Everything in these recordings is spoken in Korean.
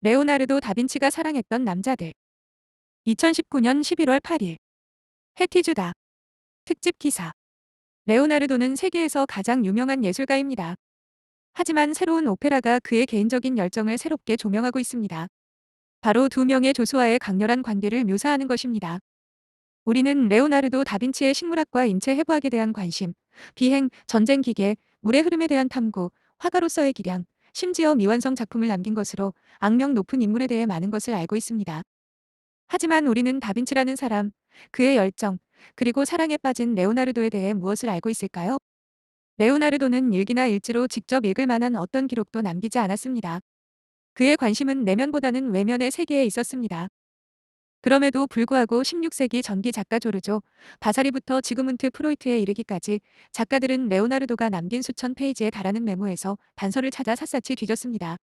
레오나르도 다빈치가 사랑했던 남자들. 2019년 11월 8일. 해티주다. 특집 기사. 레오나르도는 세계에서 가장 유명한 예술가입니다. 하지만 새로운 오페라가 그의 개인적인 열정을 새롭게 조명하고 있습니다. 바로 두 명의 조수와의 강렬한 관계를 묘사하는 것입니다. 우리는 레오나르도 다빈치의 식물학과 인체 해부학에 대한 관심, 비행, 전쟁 기계, 물의 흐름에 대한 탐구, 화가로서의 기량, 심지어 미완성 작품을 남긴 것으로 악명 높은 인물에 대해 많은 것을 알고 있습니다. 하지만 우리는 다빈치라는 사람, 그의 열정, 그리고 사랑에 빠진 레오나르도에 대해 무엇을 알고 있을까요? 레오나르도는 일기나 일지로 직접 읽을 만한 어떤 기록도 남기지 않았습니다. 그의 관심은 내면보다는 외면의 세계에 있었습니다. 그럼에도 불구하고 16세기 전기 작가 조르조, 바사리부터 지그문트 프로이트에 이르기까지 작가들은 레오나르도가 남긴 수천 페이지에 달하는 메모에서 단서를 찾아 샅샅이 뒤졌습니다.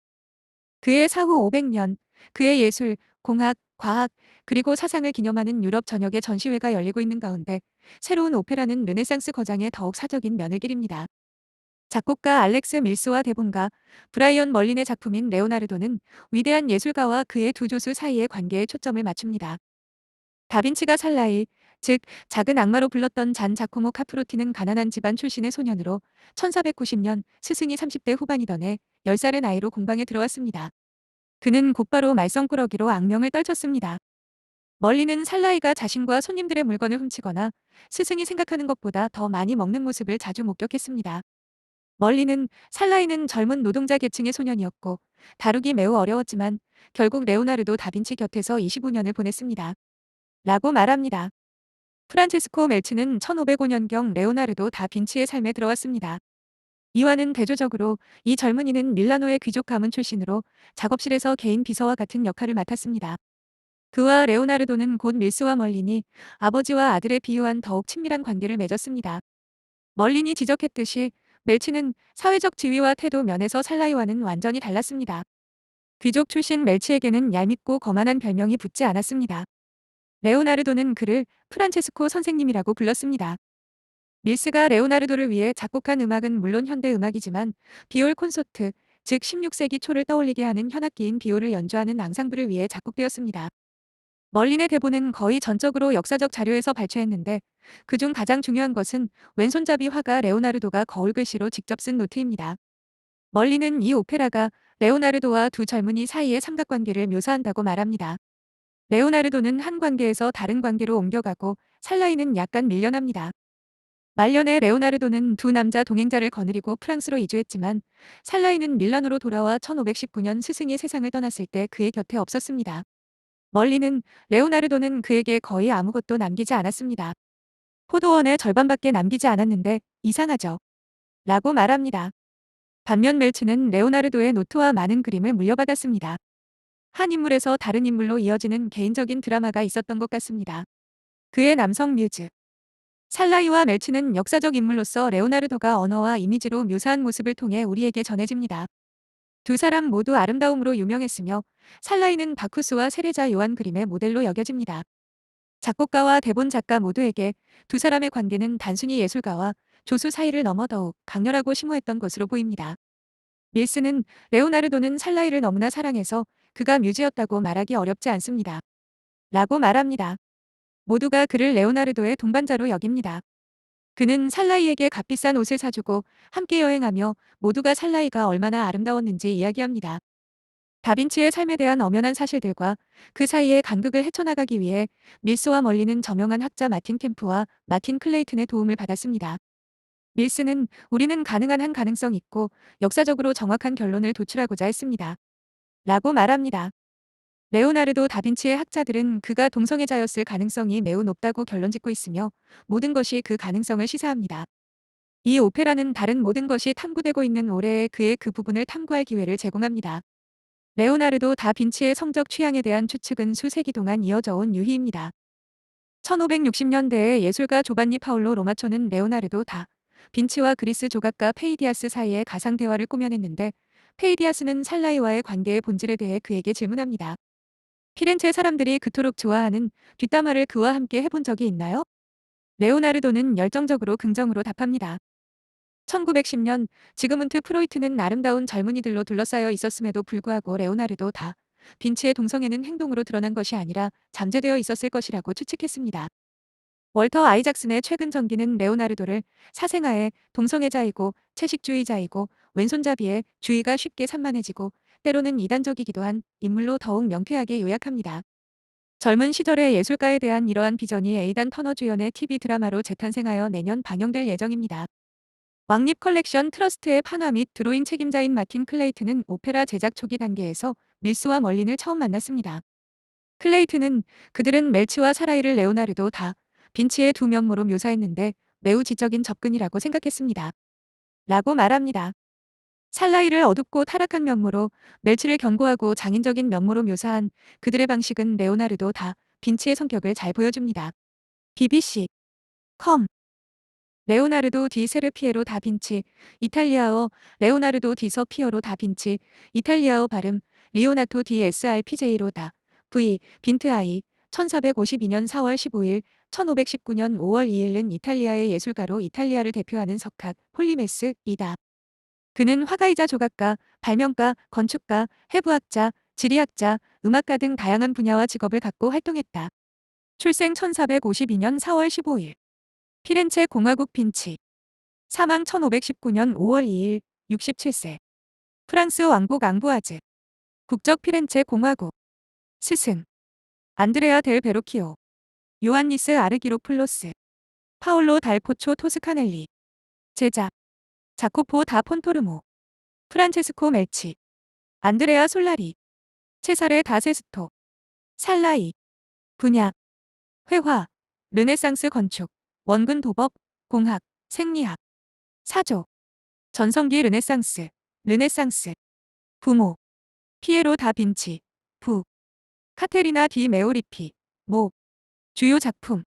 그의 사후 500년, 그의 예술, 공학, 과학, 그리고 사상을 기념하는 유럽 전역의 전시회가 열리고 있는 가운데 새로운 오페라는 르네상스 거장의 더욱 사적인 면을 기립니다. 작곡가 알렉스 밀스와 대본가 브라이언 멀린의 작품인 레오나르도는 위대한 예술가와 그의 두 조수 사이의 관계에 초점을 맞춥니다. 다빈치가 살라이, 즉 작은 악마로 불렀던 잔 자코모 카프로티는 가난한 집안 출신의 소년으로 1490년 스승이 30대 후반이던 해 10살의 나이로 공방에 들어왔습니다. 그는 곧바로 말썽꾸러기로 악명을 떨쳤습니다. 멀리는 살라이가 자신과 손님들의 물건을 훔치거나 스승이 생각하는 것보다 더 많이 먹는 모습을 자주 목격했습니다. 멀리는 살라이는 젊은 노동자 계층의 소년이었고 다루기 매우 어려웠지만 결국 레오나르도 다빈치 곁에서 25년을 보냈습니다. 라고 말합니다. 프란체스코 멜츠는 1505년경 레오나르도 다빈치의 삶에 들어왔습니다. 이와는 대조적으로 이 젊은이는 밀라노의 귀족 가문 출신으로 작업실에서 개인 비서와 같은 역할을 맡았습니다. 그와 레오나르도는 곧 밀스와 멀린이 아버지와 아들에 비유한 더욱 친밀한 관계를 맺었습니다. 멀린이 지적했듯이 멜치는 사회적 지위와 태도 면에서 살라이와는 완전히 달랐습니다. 귀족 출신 멜치에게는 얄밉고 거만한 별명이 붙지 않았습니다. 레오나르도는 그를 프란체스코 선생님이라고 불렀습니다. 밀스가 레오나르도를 위해 작곡한 음악은 물론 현대 음악이지만 비올 콘서트, 즉 16세기 초를 떠올리게 하는 현악기인 비올을 연주하는 앙상블을 위해 작곡되었습니다. 멀린의 대본은 거의 전적으로 역사적 자료에서 발췌했는데 그중 가장 중요한 것은 왼손잡이 화가 레오나르도가 거울 글씨로 직접 쓴 노트입니다. 멀린은 이 오페라가 레오나르도와 두 젊은이 사이의 삼각관계를 묘사한다고 말합니다. 레오나르도는 한 관계에서 다른 관계로 옮겨가고 살라이는 약간 밀려납니다. 말년에 레오나르도는 두 남자 동행자를 거느리고 프랑스로 이주했지만 살라이는 밀라노로 돌아와 1519년 스승이 세상을 떠났을 때 그의 곁에 없었습니다. 멀리는 레오나르도는 그에게 거의 아무것도 남기지 않았습니다. 포도원의 절반밖에 남기지 않았는데 이상하죠. 라고 말합니다. 반면 멜츠는 레오나르도의 노트와 많은 그림을 물려받았습니다. 한 인물에서 다른 인물로 이어지는 개인적인 드라마가 있었던 것 같습니다. 그의 남성 뮤즈. 살라이와 멜츠는 역사적 인물로서 레오나르도가 언어와 이미지로 묘사한 모습을 통해 우리에게 전해집니다. 두 사람 모두 아름다움으로 유명했으며 살라이는 바쿠스와 세례자 요한 그림의 모델로 여겨집니다. 작곡가와 대본 작가 모두에게 두 사람의 관계는 단순히 예술가와 조수 사이를 넘어 더욱 강렬하고 심오했던 것으로 보입니다. 밀스는 레오나르도는 살라이를 너무나 사랑해서 그가 뮤즈였다고 말하기 어렵지 않습니다. 라고 말합니다. 모두가 그를 레오나르도의 동반자로 여깁니다. 그는 살라이에게 값비싼 옷을 사주고 함께 여행하며 모두가 살라이가 얼마나 아름다웠는지 이야기합니다. 다빈치의 삶에 대한 엄연한 사실들과 그 사이의 간극을 헤쳐나가기 위해 밀스와 멀리는 저명한 학자 마틴 캠프와 마틴 클레이튼의 도움을 받았습니다. 밀스는 우리는 가능한 한 가능성 있고 역사적으로 정확한 결론을 도출하고자 했습니다. 라고 말합니다. 레오나르도 다빈치의 학자들은 그가 동성애자였을 가능성이 매우 높다고 결론짓고 있으며 모든 것이 그 가능성을 시사합니다. 이 오페라는 다른 모든 것이 탐구되고 있는 올해의 그의 그 부분을 탐구할 기회를 제공합니다. 레오나르도 다빈치의 성적 취향에 대한 추측은 수세기 동안 이어져 온 유희입니다. 1560년대에 예술가 조반니 파울로 로마초는 레오나르도 다 빈치와 그리스 조각가 페이디아스 사이의 가상 대화를 꾸며냈는데 페이디아스는 살라이와의 관계의 본질에 대해 그에게 질문합니다. 피렌체 사람들이 그토록 좋아하는 뒷담화를 그와 함께 해본 적이 있나요? 레오나르도는 열정적으로 긍정으로 답합니다. 1910년 지그문트 프로이트는 아름다운 젊은이들로 둘러싸여 있었음에도 불구하고 레오나르도 다 빈치의 동성애는 행동으로 드러난 것이 아니라 잠재되어 있었을 것이라고 추측했습니다. 월터 아이작슨의 최근 전기는 레오나르도를 사생아의 동성애자이고 채식주의자이고 왼손잡이에 주의가 쉽게 산만해지고 때로는 이단적이기도 한 인물로 더욱 명쾌하게 요약합니다. 젊은 시절의 예술가에 대한 이러한 비전이 에이단 터너 주연의 TV 드라마로 재탄생하여 내년 방영될 예정입니다. 왕립 컬렉션 트러스트의 판화 및 드로잉 책임자인 마틴 클레이트는 오페라 제작 초기 단계에서 밀스와 멀린을 처음 만났습니다. 클레이트는 그들은 멜치와 사라이를 레오나르도 다 빈치의 두 면모로 묘사했는데 매우 지적인 접근이라고 생각했습니다. 라고 말합니다. 살라이를 어둡고 타락한 면모로 멜치를 견고하고 장인적인 면모로 묘사한 그들의 방식은 레오나르도 다 빈치의 성격을 잘 보여줍니다. BBC 컴 레오나르도 디 세르피에로 다빈치 이탈리아어 레오나르도 디 서 피어로 다빈치 이탈리아어 발음 리오나토 디 SRPJ로 다 V 빈트 아이 1452년 4월 15일 1519년 5월 2일은 이탈리아의 예술가로 이탈리아를 대표하는 석학 폴리메스 이다. 그는 화가이자 조각가, 발명가, 건축가, 해부학자, 지리학자, 음악가 등 다양한 분야와 직업을 갖고 활동했다. 출생 1452년 4월 15일. 피렌체 공화국 빈치. 사망 1519년 5월 2일 67세. 프랑스 왕국 앙부아즈. 국적 피렌체 공화국. 스승. 안드레아 델 베로키오. 요한니스 아르기로플로스, 파올로 달포초 토스카넬리, 제자, 자코포 다 폰토르모, 프란체스코 멜치, 안드레아 솔라리, 체사레 다세스토, 살라이, 분야, 회화, 르네상스 건축, 원근 도법, 공학, 생리학, 사조, 전성기 르네상스, 르네상스, 부모, 피에로 다 빈치, 부, 카테리나 디 메오리피, 모, 주요 작품.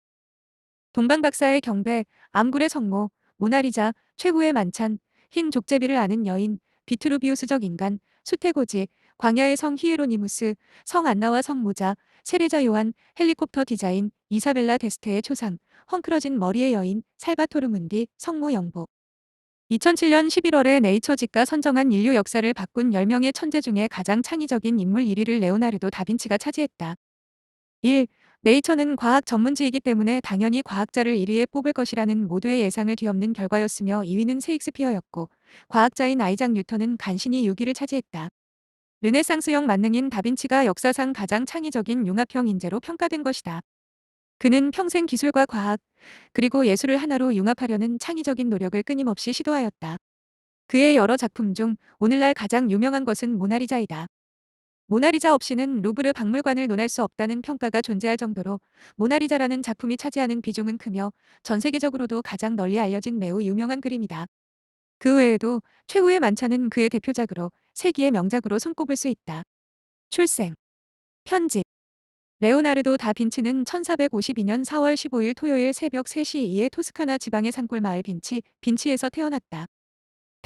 동방박사의 경배, 암굴의 성모, 모나리자, 최고의 만찬, 흰 족제비를 아는 여인, 비트루비우스적 인간, 수테고지, 광야의 성 히에로니무스, 성 안나와 성 모자, 세례자 요한, 헬리콥터 디자인, 이사벨라 데스테의 초상, 헝클어진 머리의 여인, 살바토르 문디, 성모 영복. 2007년 11월에 네이처지가 선정한 인류 역사를 바꾼 10명의 천재 중에 가장 창의적인 인물 1위를 레오나르도 다빈치가 차지했다. 1. 네이처는 과학 전문지이기 때문에 당연히 과학자를 1위에 뽑을 것이라는 모두의 예상을 뒤엎는 결과였으며 2위는 세익스피어였고 과학자인 아이작 뉴턴은 간신히 6위를 차지했다. 르네상스형 만능인 다빈치가 역사상 가장 창의적인 융합형 인재로 평가된 것이다. 그는 평생 기술과 과학, 그리고 예술을 하나로 융합하려는 창의적인 노력을 끊임없이 시도하였다. 그의 여러 작품 중 오늘날 가장 유명한 것은 모나리자이다. 모나리자 없이는 루브르 박물관을 논할 수 없다는 평가가 존재할 정도로 모나리자라는 작품이 차지하는 비중은 크며 전 세계적으로도 가장 널리 알려진 매우 유명한 그림이다. 그 외에도 최후의 만찬은 그의 대표작으로 세기의 명작으로 손꼽을 수 있다. 출생 편집 레오나르도 다 빈치는 1452년 4월 15일 토요일 새벽 3시 2에 토스카나 지방의 산골 마을 빈치, 빈치에서 태어났다.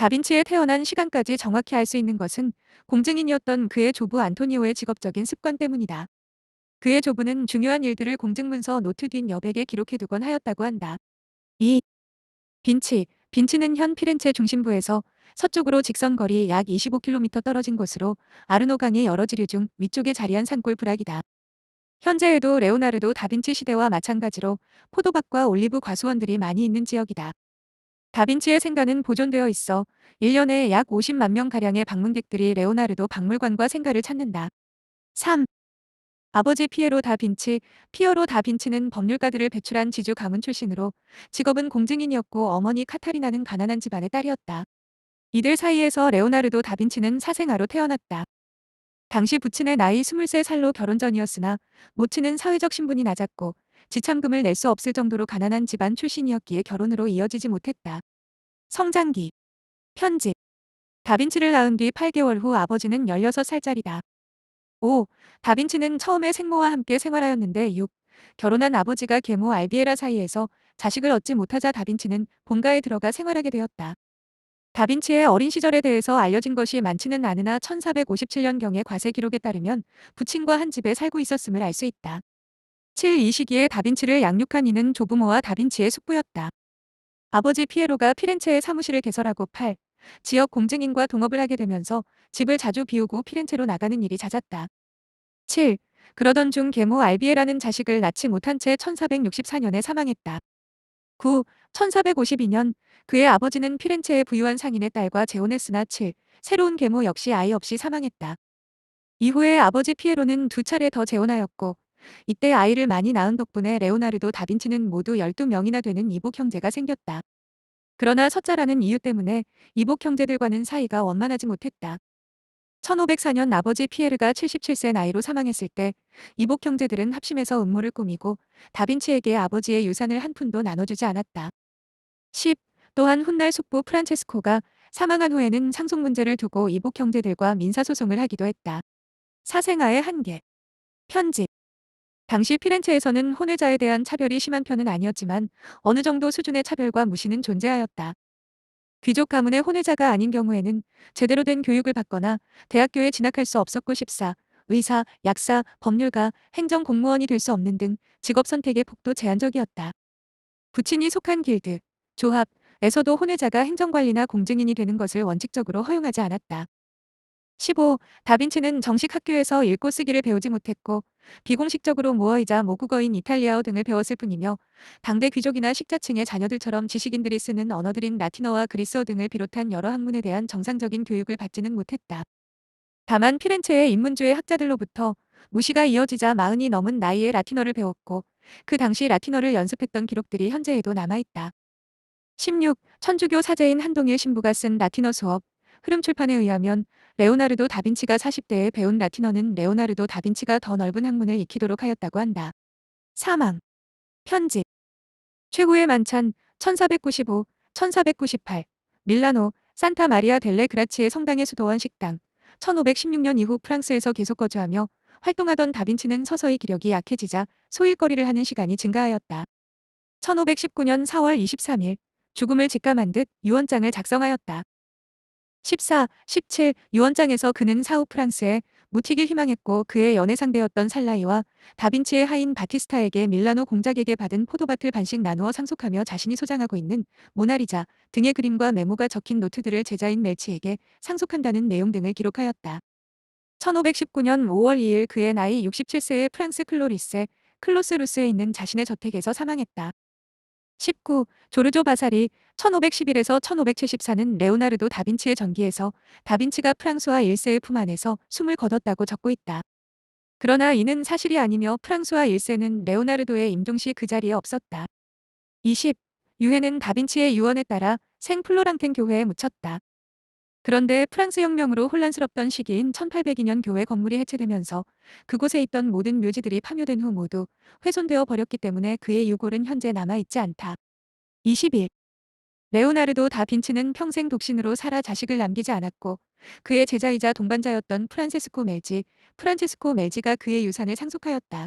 다빈치에 태어난 시간까지 정확히 알 수 있는 것은 공증인이었던 그의 조부 안토니오의 직업적인 습관 때문이다. 그의 조부는 중요한 일들을 공증문서 노트 뒷 여백에 기록해두곤 하였다고 한다. 2. 빈치. 빈치는 현 피렌체 중심부에서 서쪽으로 직선거리 약 25km 떨어진 곳으로 아르노강의 여러 지류 중 위쪽에 자리한 산골 부락이다. 현재에도 레오나르도 다빈치 시대와 마찬가지로 포도밭과 올리브 과수원들이 많이 있는 지역이다. 다빈치의 생가는 보존되어 있어 1년에 약 50만 명가량의 방문객들이 레오나르도 박물관과 생가를 찾는다. 3. 아버지 피에로 다빈치, 피어로 다빈치는 법률가들을 배출한 지주 가문 출신으로 직업은 공증인이었고 어머니 카타리나는 가난한 집안의 딸이었다. 이들 사이에서 레오나르도 다빈치는 사생아로 태어났다. 당시 부친의 나이 23살로 결혼 전이었으나 모친은 사회적 신분이 낮았고 지참금을 낼 수 없을 정도로 가난한 집안 출신이었기에 결혼으로 이어지지 못했다. 성장기 편집 다빈치를 낳은 뒤 8개월 후 아버지는 16살짜리다. 5. 다빈치는 처음에 생모와 함께 생활하였는데 6. 결혼한 아버지가 계모 알비에라 사이에서 자식을 얻지 못하자 다빈치는 본가에 들어가 생활하게 되었다. 다빈치의 어린 시절에 대해서 알려진 것이 많지는 않으나 1457년경의 과세 기록에 따르면 부친과 한 집에 살고 있었음을 알 수 있다. 7. 이 시기에 다빈치를 양육한 이는 조부모와 다빈치의 숙부였다. 아버지 피에로가 피렌체에 사무실을 개설하고 8. 지역 공증인과 동업을 하게 되면서 집을 자주 비우고 피렌체로 나가는 일이 잦았다. 7. 그러던 중 계모 알비에라는 자식을 낳지 못한 채 1464년에 사망했다. 9. 1452년 그의 아버지는 피렌체의 부유한 상인의 딸과 재혼했으나 7. 새로운 계모 역시 아이 없이 사망했다. 이후에 아버지 피에로는 두 차례 더 재혼하였고 이때 아이를 많이 낳은 덕분에 레오나르도 다빈치는 모두 12명이나 되는 이복 형제가 생겼다. 그러나 섰자라는 이유 때문에 이복 형제들과는 사이가 원만하지 못했다. 1504년 아버지 피에르가 77세 나이로 사망했을 때 이복 형제들은 합심해서 음모를 꾸미고 다빈치에게 아버지의 유산을 한 푼도 나눠주지 않았다. 10. 또한 훗날 숙부 프란체스코가 사망한 후에는 상속 문제를 두고 이복 형제들과 민사소송을 하기도 했다. 사생아의 한계. 편집. 당시 피렌체에서는 혼외자에 대한 차별이 심한 편은 아니었지만 어느 정도 수준의 차별과 무시는 존재하였다. 귀족 가문의 혼외자가 아닌 경우에는 제대로 된 교육을 받거나 대학교에 진학할 수 없었고 14. 의사, 약사, 법률가, 행정 공무원이 될 수 없는 등 직업 선택의 폭도 제한적이었다. 부친이 속한 길드, 조합 에서도 혼외자가 행정관리나 공증인이 되는 것을 원칙적으로 허용하지 않았다. 15. 다빈치는 정식 학교에서 읽고 쓰기를 배우지 못했고 비공식적으로 모어이자 모국어인 이탈리아어 등을 배웠을 뿐이며 당대 귀족이나 식자층의 자녀들처럼 지식인들이 쓰는 언어들인 라틴어와 그리스어 등을 비롯한 여러 학문에 대한 정상적인 교육을 받지는 못했다. 다만 피렌체의 인문주의 학자들로부터 무시가 이어지자 마흔이 넘은 나이에 라틴어를 배웠고 그 당시 라틴어를 연습했던 기록들이 현재에도 남아있다. 16. 천주교 사제인 한동일 신부가 쓴 라틴어 수업 흐름 출판에 의하면 레오나르도 다빈치가 40대에 배운 라틴어는 레오나르도 다빈치가 더 넓은 학문을 익히도록 하였다고 한다. 사망. 편집. 최고의 만찬 1495, 1498. 밀라노, 산타 마리아 델레 그라치의 성당의 수도원 식당. 1516년 이후 프랑스에서 계속 거주하며 활동하던 다빈치는 서서히 기력이 약해지자 소일거리를 하는 시간이 증가하였다. 1519년 4월 23일 죽음을 직감한 듯 유언장을 작성하였다. 14, 17 유언장에서 그는 사후 프랑스에 묻히길 희망했고 그의 연애 상대였던 살라이와 다빈치의 하인 바티스타에게 밀라노 공작에게 받은 포도밭을 반씩 나누어 상속하며 자신이 소장하고 있는 모나리자 등의 그림과 메모가 적힌 노트들을 제자인 멜치에게 상속한다는 내용 등을 기록하였다. 1519년 5월 2일 그의 나이 67세의 프랑스 클로리세 클로스루스에 있는 자신의 저택에서 사망했다. 19. 조르조 바사리 1511에서 1574는 레오나르도 다빈치의 전기에서 다빈치가 프랑스와 1세의 품 안에서 숨을 거뒀다고 적고 있다. 그러나 이는 사실이 아니며 프랑스와 1세는 레오나르도의 임종 시 그 자리에 없었다. 20. 유해는 다빈치의 유언에 따라 생 플로랑텐 교회에 묻혔다. 그런데 프랑스 혁명으로 혼란스럽던 시기인 1802년 교회 건물이 해체되면서 그곳에 있던 모든 묘지들이 파묘된 후 모두 훼손되어 버렸기 때문에 그의 유골은 현재 남아있지 않다. 21. 레오나르도 다빈치는 평생 독신으로 살아 자식을 남기지 않았고 그의 제자이자 동반자였던 프란세스코 멜지, 프란체스코 멜지가 그의 유산을 상속하였다.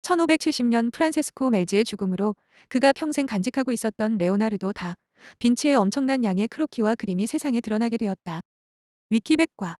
1570년 프란세스코 멜지의 죽음으로 그가 평생 간직하고 있었던 레오나르도 다 빈치의 엄청난 양의 크로키와 그림이 세상에 드러나게 되었다. 위키백과